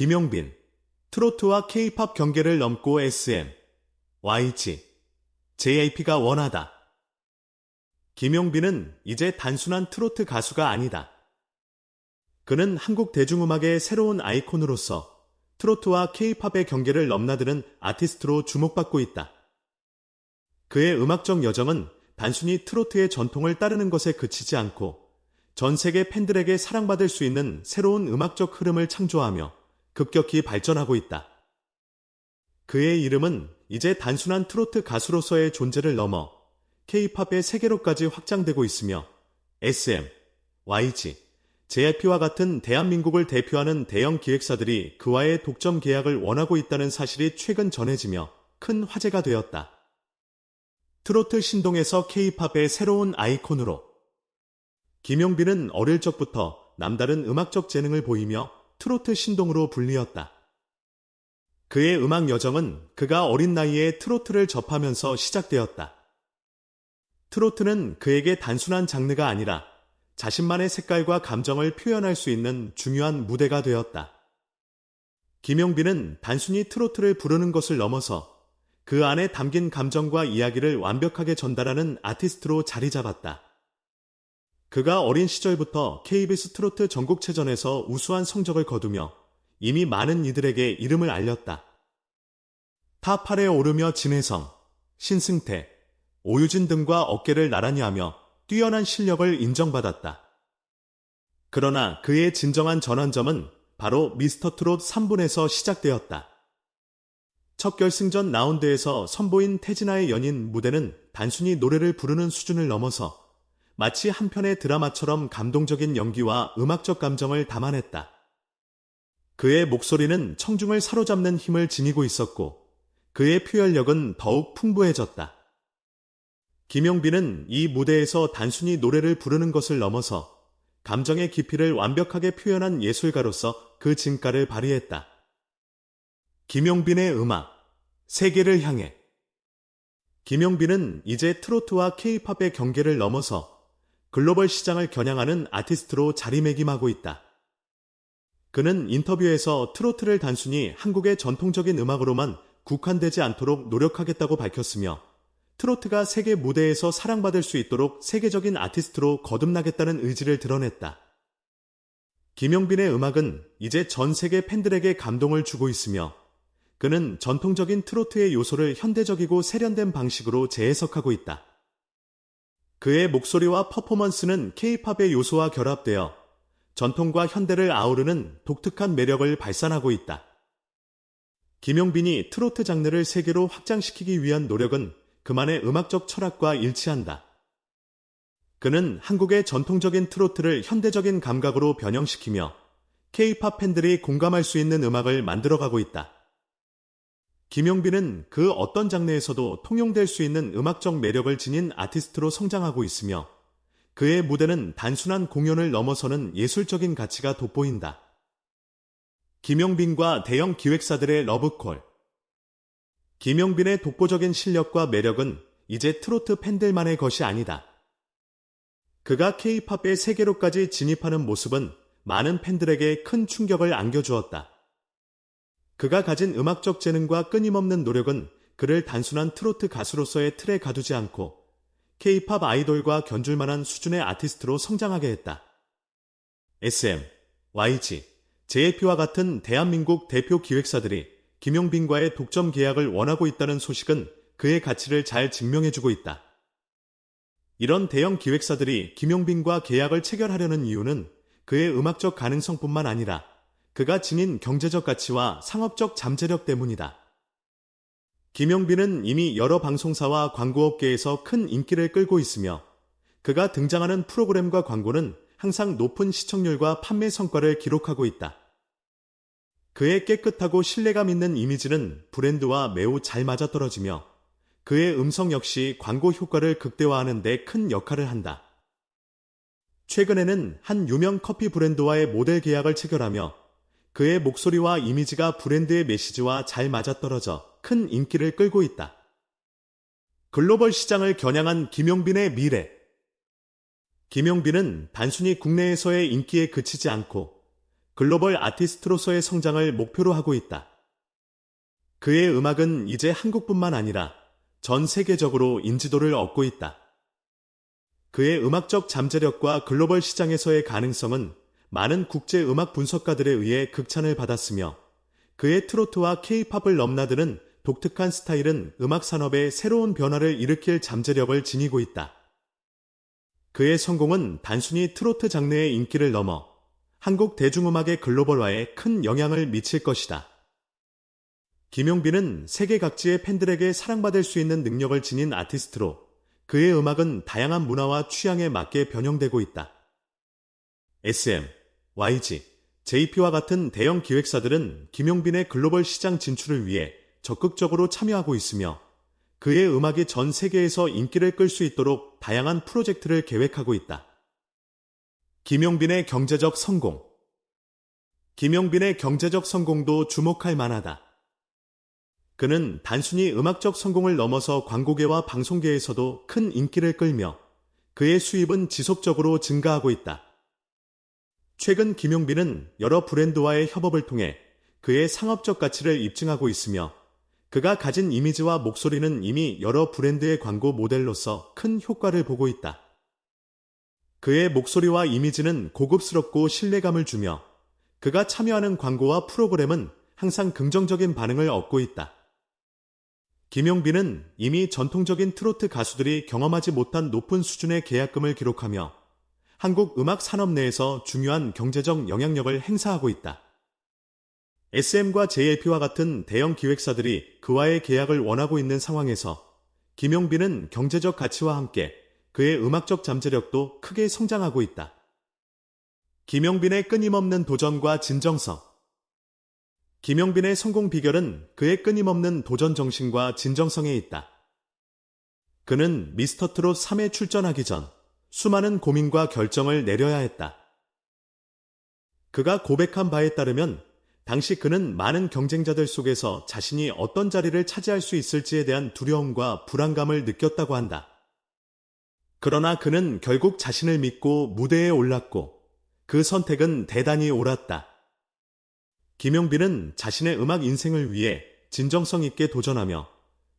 김용빈, 트로트와 K-팝 경계를 넘고 SM, YG, JYP가 원하다. 김용빈은 이제 단순한 트로트 가수가 아니다. 그는 한국 대중음악의 새로운 아이콘으로서 트로트와 K-팝의 경계를 넘나드는 아티스트로 주목받고 있다. 그의 음악적 여정은 단순히 트로트의 전통을 따르는 것에 그치지 않고 전 세계 팬들에게 사랑받을 수 있는 새로운 음악적 흐름을 창조하며 급격히 발전하고 있다. 그의 이름은 이제 단순한 트로트 가수로서의 존재를 넘어 K-팝의 세계로까지 확장되고 있으며 SM, YG, JYP와 같은 대한민국을 대표하는 대형 기획사들이 그와의 독점 계약을 원하고 있다는 사실이 최근 전해지며 큰 화제가 되었다. 트로트 신동에서 K-팝의 새로운 아이콘으로 김용빈은 어릴 적부터 남다른 음악적 재능을 보이며 트로트 신동으로 불리었다. 그의 음악 여정은 그가 어린 나이에 트로트를 접하면서 시작되었다. 트로트는 그에게 단순한 장르가 아니라 자신만의 색깔과 감정을 표현할 수 있는 중요한 무대가 되었다. 김용빈은 단순히 트로트를 부르는 것을 넘어서 그 안에 담긴 감정과 이야기를 완벽하게 전달하는 아티스트로 자리 잡았다. 그가 어린 시절부터 KBS 트로트 전국체전에서 우수한 성적을 거두며 이미 많은 이들에게 이름을 알렸다. 타 8에 오르며 진혜성, 신승태, 오유진 등과 어깨를 나란히 하며 뛰어난 실력을 인정받았다. 그러나 그의 진정한 전환점은 바로 미스터 트롯 3분에서 시작되었다. 첫 결승전 라운드에서 선보인 태진아의 연인 무대는 단순히 노래를 부르는 수준을 넘어서 마치 한 편의 드라마처럼 감동적인 연기와 음악적 감정을 담아냈다. 그의 목소리는 청중을 사로잡는 힘을 지니고 있었고 그의 표현력은 더욱 풍부해졌다. 김용빈은 이 무대에서 단순히 노래를 부르는 것을 넘어서 감정의 깊이를 완벽하게 표현한 예술가로서 그 진가를 발휘했다. 김용빈의 음악, 세계를 향해 김용빈은 이제 트로트와 케이팝의 경계를 넘어서 글로벌 시장을 겨냥하는 아티스트로 자리매김하고 있다. 그는 인터뷰에서 트로트를 단순히 한국의 전통적인 음악으로만 국한되지 않도록 노력하겠다고 밝혔으며 트로트가 세계 무대에서 사랑받을 수 있도록 세계적인 아티스트로 거듭나겠다는 의지를 드러냈다. 김용빈의 음악은 이제 전 세계 팬들에게 감동을 주고 있으며 그는 전통적인 트로트의 요소를 현대적이고 세련된 방식으로 재해석하고 있다. 그의 목소리와 퍼포먼스는 케이팝의 요소와 결합되어 전통과 현대를 아우르는 독특한 매력을 발산하고 있다. 김용빈이 트로트 장르를 세계로 확장시키기 위한 노력은 그만의 음악적 철학과 일치한다. 그는 한국의 전통적인 트로트를 현대적인 감각으로 변형시키며 케이팝 팬들이 공감할 수 있는 음악을 만들어가고 있다. 김용빈은 그 어떤 장르에서도 통용될 수 있는 음악적 매력을 지닌 아티스트로 성장하고 있으며 그의 무대는 단순한 공연을 넘어서는 예술적인 가치가 돋보인다. 김용빈과 대형 기획사들의 러브콜 김용빈의 독보적인 실력과 매력은 이제 트로트 팬들만의 것이 아니다. 그가 케이팝의 세계로까지 진입하는 모습은 많은 팬들에게 큰 충격을 안겨주었다. 그가 가진 음악적 재능과 끊임없는 노력은 그를 단순한 트로트 가수로서의 틀에 가두지 않고 K-팝 아이돌과 견줄 만한 수준의 아티스트로 성장하게 했다. SM, YG, JYP와 같은 대한민국 대표 기획사들이 김용빈과의 독점 계약을 원하고 있다는 소식은 그의 가치를 잘 증명해주고 있다. 이런 대형 기획사들이 김용빈과 계약을 체결하려는 이유는 그의 음악적 가능성뿐만 아니라 그가 지닌 경제적 가치와 상업적 잠재력 때문이다. 김용빈은 이미 여러 방송사와 광고업계에서 큰 인기를 끌고 있으며 그가 등장하는 프로그램과 광고는 항상 높은 시청률과 판매 성과를 기록하고 있다. 그의 깨끗하고 신뢰감 있는 이미지는 브랜드와 매우 잘 맞아떨어지며 그의 음성 역시 광고 효과를 극대화하는 데 큰 역할을 한다. 최근에는 한 유명 커피 브랜드와의 모델 계약을 체결하며 그의 목소리와 이미지가 브랜드의 메시지와 잘 맞아떨어져 큰 인기를 끌고 있다. 글로벌 시장을 겨냥한 김용빈의 미래. 김용빈은 단순히 국내에서의 인기에 그치지 않고 글로벌 아티스트로서의 성장을 목표로 하고 있다. 그의 음악은 이제 한국뿐만 아니라 전 세계적으로 인지도를 얻고 있다. 그의 음악적 잠재력과 글로벌 시장에서의 가능성은 많은 국제 음악 분석가들에 의해 극찬을 받았으며 그의 트로트와 케이팝을 넘나드는 독특한 스타일은 음악 산업에 새로운 변화를 일으킬 잠재력을 지니고 있다. 그의 성공은 단순히 트로트 장르의 인기를 넘어 한국 대중음악의 글로벌화에 큰 영향을 미칠 것이다. 김용빈은 세계 각지의 팬들에게 사랑받을 수 있는 능력을 지닌 아티스트로 그의 음악은 다양한 문화와 취향에 맞게 변형되고 있다. SM, YG, JP와 같은 대형 기획사들은 김용빈의 글로벌 시장 진출을 위해 적극적으로 참여하고 있으며 그의 음악이 전 세계에서 인기를 끌 수 있도록 다양한 프로젝트를 계획하고 있다. 김용빈의 경제적 성공 김용빈의 경제적 성공도 주목할 만하다. 그는 단순히 음악적 성공을 넘어서 광고계와 방송계에서도 큰 인기를 끌며 그의 수입은 지속적으로 증가하고 있다. 최근 김용빈은 여러 브랜드와의 협업을 통해 그의 상업적 가치를 입증하고 있으며 그가 가진 이미지와 목소리는 이미 여러 브랜드의 광고 모델로서 큰 효과를 보고 있다. 그의 목소리와 이미지는 고급스럽고 신뢰감을 주며 그가 참여하는 광고와 프로그램은 항상 긍정적인 반응을 얻고 있다. 김용빈은 이미 전통적인 트로트 가수들이 경험하지 못한 높은 수준의 계약금을 기록하며 한국 음악 산업 내에서 중요한 경제적 영향력을 행사하고 있다. SM과 JLP와 같은 대형 기획사들이 그와의 계약을 원하고 있는 상황에서 김용빈은 경제적 가치와 함께 그의 음악적 잠재력도 크게 성장하고 있다. 김용빈의 끊임없는 도전과 진정성 김용빈의 성공 비결은 그의 끊임없는 도전 정신과 진정성에 있다. 그는 미스터 트롯 3에 출전하기 전 수많은 고민과 결정을 내려야 했다. 그가 고백한 바에 따르면 당시 그는 많은 경쟁자들 속에서 자신이 어떤 자리를 차지할 수 있을지에 대한 두려움과 불안감을 느꼈다고 한다. 그러나 그는 결국 자신을 믿고 무대에 올랐고 그 선택은 대단히 옳았다. 김용빈은 자신의 음악 인생을 위해 진정성 있게 도전하며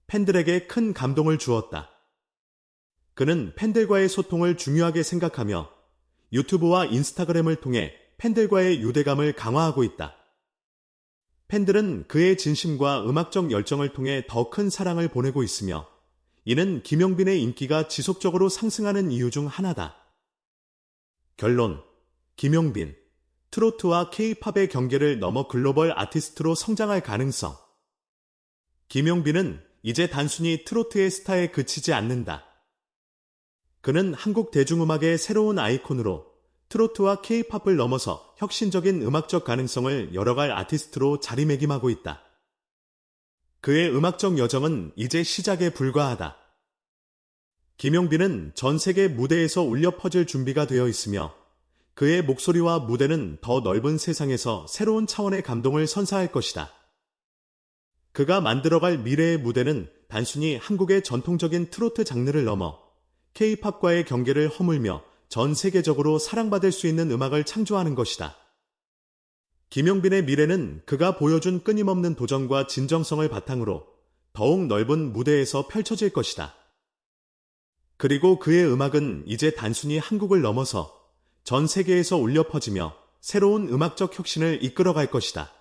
팬들에게 큰 감동을 주었다. 그는 팬들과의 소통을 중요하게 생각하며 유튜브와 인스타그램을 통해 팬들과의 유대감을 강화하고 있다. 팬들은 그의 진심과 음악적 열정을 통해 더 큰 사랑을 보내고 있으며 이는 김용빈의 인기가 지속적으로 상승하는 이유 중 하나다. 결론 김용빈 트로트와 케이팝의 경계를 넘어 글로벌 아티스트로 성장할 가능성. 김용빈은 이제 단순히 트로트의 스타에 그치지 않는다. 그는 한국 대중음악의 새로운 아이콘으로 트로트와 케이팝을 넘어서 혁신적인 음악적 가능성을 열어갈 아티스트로 자리매김하고 있다. 그의 음악적 여정은 이제 시작에 불과하다. 김용빈은 전 세계 무대에서 울려 퍼질 준비가 되어 있으며 그의 목소리와 무대는 더 넓은 세상에서 새로운 차원의 감동을 선사할 것이다. 그가 만들어갈 미래의 무대는 단순히 한국의 전통적인 트로트 장르를 넘어 K-팝과의 경계를 허물며 전 세계적으로 사랑받을 수 있는 음악을 창조하는 것이다. 김용빈의 미래는 그가 보여준 끊임없는 도전과 진정성을 바탕으로 더욱 넓은 무대에서 펼쳐질 것이다. 그리고 그의 음악은 이제 단순히 한국을 넘어서 전 세계에서 울려 퍼지며 새로운 음악적 혁신을 이끌어갈 것이다.